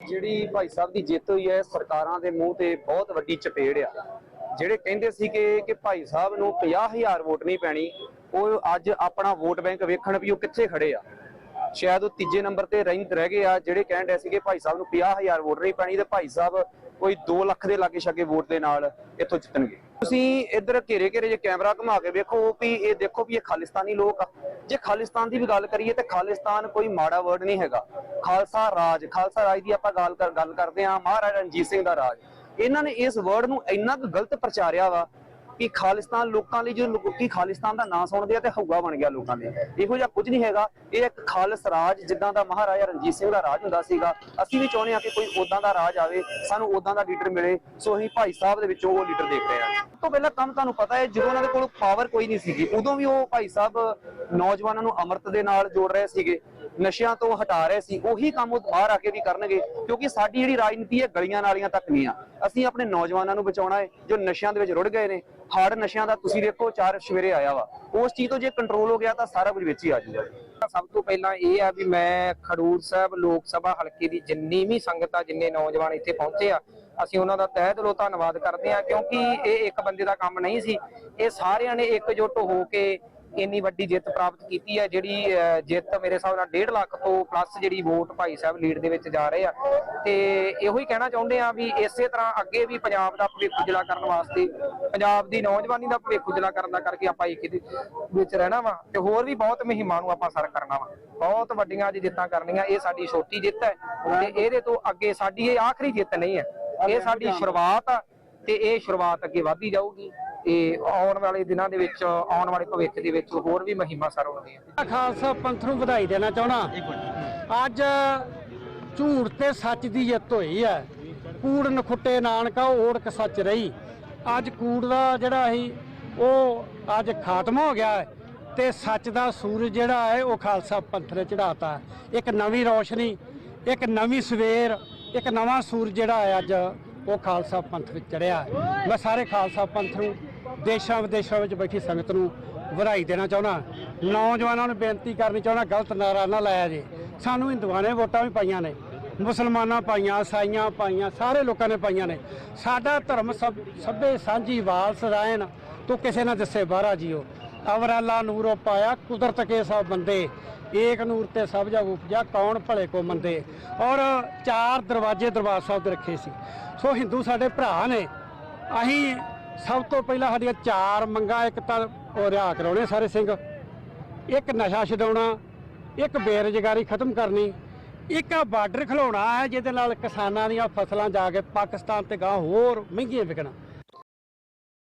ਜਿਹੜੀ ਭਾਈ ਸਾਹਿਬ ਦੀ ਜਿੱਤ ਹੋਈ ਹੈ, ਸਰਕਾਰਾਂ ਦੇ ਮੂੰਹ ਤੇ ਬਹੁਤ ਵੱਡੀ ਚਪੇੜ ਆ। ਜਿਹੜੇ ਕਹਿੰਦੇ ਸੀ ਕਿ ਕਿ ਭਾਈ ਸਾਹਿਬ ਨੂੰ 50000 ਵੋਟ ਨਹੀਂ ਪੈਣੀ, ਉਹ ਅੱਜ ਆਪਣਾ ਵੋਟ ਬੈਂਕ ਵੇਖਣ ਵੀ ਉਹ ਕਿੱਥੇ ਖੜੇ ਆ। ਸ਼ਾਇਦ ਉਹ ਤੀਜੇ ਨੰਬਰ ਤੇ ਰਹਿ ਰਹਿ ਗਏ ਆ, ਜਿਹੜੇ ਕਹਿਣ ਡਏ ਸੀ ਕਿ ਭਾਈ ਸਾਹਿਬ ਨੂੰ 50000 ਵੋਟ ਨਹੀਂ ਪੈਣੀ ਤੇ ਭਾਈ ਸਾਹਿਬ ਕੋਈ 2 ਲੱਖ ਦੇ ਲਾਗੇ ਛਾਗੇ ਵੋਟ ਦੇ ਨਾਲ ਇੱਥੋਂ ਜਿੱਤਣਗੇ। ਤੁਸੀਂ ਇੱਧਰ ਘੇਰੇ ਘੇਰੇ ਜੇ ਕੈਮਰਾ ਘੁਮਾ ਕੇ ਵੇਖੋ ਵੀ ਇਹ ਦੇਖੋ ਵੀ ਇਹ ਖਾਲਿਸਤਾਨੀ ਲੋਕ ਆ। ਜੇ ਖਾਲਿਸਤਾਨ ਦੀ ਵੀ ਗੱਲ ਕਰੀਏ ਤੇ ਖਾਲਿਸਤਾਨ ਕੋਈ ਮਾੜਾ ਵਰਡ ਨਹੀਂ ਹੈਗਾ। ਖਾਲਸਾ ਰਾਜ ਖਾਲਸਾ ਰਾਜ ਦੀ ਆਪਾਂ ਗੱਲ ਕਰ ਗੱਲ ਕਰਦੇ ਆ ਮਹਾਰਾਜਾ ਰਣਜੀਤ ਸਿੰਘ ਦਾ ਰਾਜ। ਇਹਨਾਂ ਨੇ ਇਸ ਵਰਡ ਨੂੰ ਇੰਨਾ ਕੁ ਗਲਤ ਪ੍ਰਚਾਰਿਆ ਵਾ ਕਿ ਖਾਲਿਸਤਾਨ ਲੋਕਾਂ ਲਈ ਜੋ ਲੋਕੀ ਖਾਲਿਸਤਾਨ ਦਾ ਨਾਂ ਸੁਣਦੇ ਆ ਤੇ ਹਊਗਾ ਬਣ ਗਿਆ ਲੋਕਾਂ ਦੇ। ਇਹੋ ਜਿਹਾ ਕੁਝ ਨਹੀਂ ਹੈਗਾ। ਇਹ ਇੱਕ ਖਾਲਸ ਰਾਜ ਜਿੱਦਾਂ ਦਾ ਮਹਾਰਾਜਾ ਰਣਜੀਤ ਸਿੰਘ ਦਾ ਰਾਜ ਹੁੰਦਾ ਸੀਗਾ। ਅਸੀਂ ਵੀ ਚਾਹੁੰਦੇ ਆ ਕਿ ਕੋਈ ਉਦਾਂ ਦਾ ਰਾਜ ਆਵੇ, ਸਾਨੂੰ ਉਦਾਂ ਦਾ ਲੀਡਰ ਮਿਲੇ। ਸੋ ਅਸੀਂ ਭਾਈ ਸਾਹਿਬ ਦੇ ਵਿੱਚੋਂ ਉਹ ਲੀਡਰ ਦੇਖ ਰਹੇ ਹਾਂ। ਤੋਂ ਪਹਿਲਾਂ ਕੰਮ ਤੁਹਾਨੂੰ ਪਤਾ ਹੈ, ਜਦੋਂ ਉਹਨਾਂ ਦੇ ਕੋਲ ਪਾਵਰ ਕੋਈ ਨਹੀਂ ਸੀਗੀ, ਉਦੋਂ ਵੀ ਉਹ ਭਾਈ ਸਾਹਿਬ ਨੌਜਵਾਨਾਂ ਨੂੰ ਅੰਮ੍ਰਿਤ ਦੇ ਨਾਲ ਜੋੜ ਰਹੇ ਸੀਗੇ। ਨਸ਼ਿਆਂ ਤੋਂ ਹਟਾ ਰਹੇ ਸੀ। ਉਹੀ ਕੰਮ ਉਹ ਬਾਹਰ ਆ ਕੇ ਵੀ ਕਰਨਗੇ, ਕਿਉਂਕਿ ਸਾਡੀ ਜਿਹੜੀ ਰਾਜਨੀਤੀ ਹੈ, ਗਲੀਆਂ ਨਾਲੀਆਂ ਤੱਕ ਨਹੀਂ ਆ। ਅਸੀਂ ਆਪਣੇ ਨੌਜਵਾਨਾਂ ਨੂੰ ਬਚਾਉਣਾ ਹੈ। ਜੋ ਨਸ਼ਿਆਂ ਦੇ ਵਿੱਚ ਰੁੜ ਗਏ ਨੇ ਹਾਰਡ ਨਸ਼ਿਆਂ ਦਾ ਤੁਸੀਂ ਦੇਖੋ, ਚਾਰ ਸਵੇਰੇ ਆਇਆ ਵਾ। ਉਸ ਚੀਜ਼ ਤੋਂ ਜੇ ਕੰਟਰੋਲ ਹੋ ਗਿਆ ਤਾਂ ਸਾਰਾ ਕੁਝ ਵਿੱਚ ਹੀ ਆ ਜਾਊਗਾ। ਸਭ ਤੋਂ ਪਹਿਲਾਂ ਇਹ ਆ ਵੀ ਮੈਂ ਖਡੂਰ ਸਾਹਿਬ ਲੋਕ ਸਭਾ ਹਲਕੇ ਦੀ ਜਿੰਨੀ ਵੀ ਸੰਗਤ ਆ, ਜਿੰਨੇ ਨੌਜਵਾਨ ਇੱਥੇ ਪਹੁੰਚੇ ਆ, ਅਸੀਂ ਉਹਨਾਂ ਦਾ ਤਹਿ ਦਿਲੋਂ ਧੰਨਵਾਦ ਕਰਦੇ ਹਾਂ, ਕਿਉਂਕਿ ਇਹ ਇੱਕ ਬੰਦੇ ਦਾ ਕੰਮ ਨਹੀਂ ਸੀ। ਇਹ ਸਾਰਿਆਂ ਨੇ ਇਕਜੁੱਟ ਹੋ ਕੇ ਇੰਨੀ ਵੱਡੀ ਜਿੱਤ ਪ੍ਰਾਪਤ ਕੀਤੀ ਹੈ ਜਿਹੜੀ ਜਿੱਤ ਮੇਰੇ ਹਿਸਾਬ ਨਾਲ 1.5 ਲੱਖ ਤੋਂ ਪਲੱਸ ਜਿਹੜੀ ਵੋਟ ਭਾਈ ਸਾਹਿਬ ਲੀਡ ਦੇ ਵਿੱਚ ਜਾ ਰਹੇ ਆ। ਤੇ ਇਹੋ ਹੀ ਕਹਿਣਾ ਚਾਹੁੰਦੇ ਆ ਵੀ ਇਸੇ ਤਰ੍ਹਾਂ ਅੱਗੇ ਵੀ ਪੰਜਾਬ ਦਾ ਭਵਿੱਖ ਉਜਲਾ ਕਰਨ ਵਾਸਤੇ, ਪੰਜਾਬ ਦੀ ਨੌਜਵਾਨੀ ਦਾ ਭਵਿੱਖ ਉਜਲਾ ਕਰਨ ਦਾ ਕਰਕੇ ਆਪਾਂ ਇੱਕ ਦੇ ਵਿੱਚ ਰਹਿਣਾ ਵਾ ਤੇ ਹੋਰ ਵੀ ਬਹੁਤ ਮੁਹਿੰਮਾਂ ਨੂੰ ਆਪਾਂ ਸਰ ਕਰਨਾ ਵਾ। ਬਹੁਤ ਵੱਡੀਆਂ ਅੱਜ ਜਿੱਤਾਂ ਕਰਨੀਆਂ, ਇਹ ਸਾਡੀ ਛੋਟੀ ਜਿੱਤ ਹੈ ਤੇ ਇਹਦੇ ਤੋਂ ਅੱਗੇ ਸਾਡੀ ਇਹ ਆਖਰੀ ਜਿੱਤ ਨਹੀਂ ਹੈ। ਇਹ ਸਾਡੀ ਸ਼ੁਰੂਆਤ ਆ ਤੇ ਇਹ ਸ਼ੁਰੂਆਤ ਅੱਗੇ ਵਧਦੀ ਜਾਊਗੀ ਤੇ ਆਉਣ ਵਾਲੇ ਦਿਨਾਂ ਦੇ ਵਿੱਚ, ਆਉਣ ਵਾਲੇ ਭਵਿੱਖ ਦੇ ਵਿੱਚ ਹੋਰ ਵੀ ਮਹਿਮਾ ਸਰ ਹੋਣਗੀਆਂ। ਖਾਲਸਾ ਪੰਥ ਨੂੰ ਵਧਾਈ ਦੇਣਾ ਚਾਹਣਾ ਅੱਜ ਝੂਠ ਤੇ ਸੱਚ ਦੀ ਜਿੱਤ ਹੋਈ ਹੈ। ਕੂੜ ਨਖੁੱਟੇ ਨਾਨਕਾ, ਓੜਕ ਸੱਚ ਰਹੀ। ਅੱਜ ਕੂੜ ਦਾ ਜਿਹੜਾ ਸੀ, ਉਹ ਅੱਜ ਖਾਤਮ ਹੋ ਗਿਆ ਹੈ ਤੇ ਸੱਚ ਦਾ ਸੂਰਜ ਜਿਹੜਾ ਹੈ, ਉਹ ਖਾਲਸਾ ਪੰਥ ਨੇ ਚੜਾਤਾ ਇੱਕ ਨਵੀਂ ਰੋਸ਼ਨੀ, ਇੱਕ ਨਵੀਂ ਸਵੇਰ, ਇੱਕ ਨਵਾਂ ਸੂਰਜ ਜਿਹੜਾ ਹੈ ਅੱਜ ਉਹ ਖਾਲਸਾ ਪੰਥ ਵਿੱਚ ਚੜਿਆ ਮੈਂ ਸਾਰੇ ਖਾਲਸਾ ਪੰਥ ਨੂੰ, ਦੇਸ਼ਾਂ ਵਿਦੇਸ਼ਾਂ ਵਿੱਚ ਬੈਠੀ ਸੰਗਤ ਨੂੰ ਵਧਾਈ ਦੇਣਾ ਚਾਹੁੰਦਾ ਨੌਜਵਾਨਾਂ ਨੂੰ ਬੇਨਤੀ ਕਰਨੀ ਚਾਹੁੰਦਾ ਗਲਤ ਨਾਰਾ ਨਾ ਲਾਇਆ ਜੇ। ਸਾਨੂੰ ਹਿੰਦੂਆਂ ਨੇ ਵੋਟਾਂ ਵੀ ਪਾਈਆਂ ਨੇ, ਮੁਸਲਮਾਨਾਂ ਪਾਈਆਂ ਸਾਈਆਂ ਪਾਈਆਂ, ਸਾਰੇ ਲੋਕਾਂ ਨੇ ਪਾਈਆਂ ਨੇ। ਸਾਡਾ ਧਰਮ ਸਭ, ਸਭੇ ਸਾਂਝੀ ਵਾਲਸ ਰਾਇਣ ਤੂੰ ਕਿਸੇ ਨਾ ਦੱਸੇ ਬਾਹਰਾ ਜੀਓ। ਅਵਰਾਲਾ ਨੂਰੋ ਪਾਇਆ ਕੁਦਰਤ ਕੇ ਸਭ ਬੰਦੇ। ਏਕ ਨੂਰ ਤੇ ਸਭ ਜਗ ਉਪਜਾ ਕੌਣ ਭਲੇ ਕੋ ਮੰਦੇ? ਔਰ ਚਾਰ ਦਰਵਾਜ਼ੇ ਦਰਬਾਰ ਸਾਹਿਬ ਦੇ ਰੱਖੇ ਸੀ। ਸੋ ਹਿੰਦੂ ਸਾਡੇ ਭਰਾ ਨੇ, ਅਸੀਂ ਸਭ ਤੋਂ ਪਹਿਲਾਂ ਸਾਡੀਆਂ ਚਾਰ ਮੰਗਾਂ, ਇੱਕ ਤਾਂ ਉਹ ਰਿਆ ਕਰਾਉਣੇ ਸਾਰੇ ਸਿੰਘ। ਇੱਕ ਨਸ਼ਾ ਛਡਾਉਣਾ, ਇੱਕ ਬੇਰੁਜ਼ਗਾਰੀ ਖਤਮ ਕਰਨੀ, ਇੱਕ ਆ ਬਾਰਡਰ ਖਿਲਾਉਣਾ ਹੈ, ਜਿਹਦੇ ਨਾਲ ਕਿਸਾਨਾਂ ਦੀਆਂ ਫਸਲਾਂ ਜਾ ਕੇ ਪਾਕਿਸਤਾਨ ਤੇ ਗਾਂ ਹੋਰ ਮਹਿੰਗੀਆਂ ਵਿਕਣਾ।